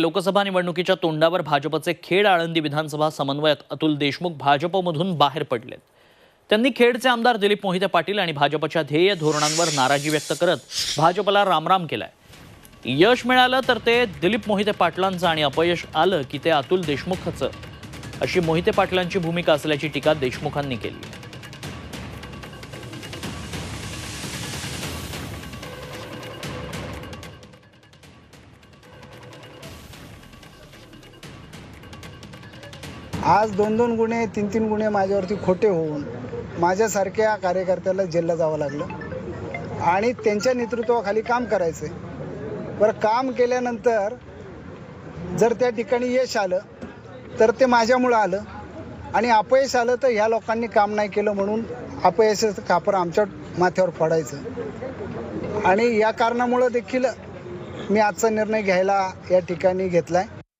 लोकसभा निवडणुकीच्या तोंडावर भाजपचे खेड आळंदी विधानसभा समन्वयक अतुल देशमुख भाजपमधून बाहेर पडलेत. त्यांनी खेडचे आमदार दिलीप मोहिते पाटील आणि भाजपच्या ध्येय धोरणांवर नाराजी व्यक्त करत भाजपला रामराम केलाय. यश मिळालं तर ते दिलीप मोहिते पाटलांचं आणि अपयश आलं की ते अतुल देशमुखचं. अशी मोहिते पाटलांची भूमिका असल्याची टीका देशमुखांनी केली. आज दोन दोन गुन्हे तीन तीन गुन्हे माझ्यावरती खोटे होऊन माझ्यासारख्या कार्यकर्त्याला जेलला जावं लागलं. आणि त्यांच्या नेतृत्वाखाली काम करायचं बरं काम केल्यानंतर जर त्या ठिकाणी यश आलं तर ते माझ्यामुळं आलं. आणि अपयश आलं तर ह्या लोकांनी काम नाही केलं म्हणून अपयशाचं खापर आमच्या माथ्यावर पडायचं. आणि या कारणामुळं देखील मी आजचा निर्णय घ्यायला या ठिकाणी घेतला आहे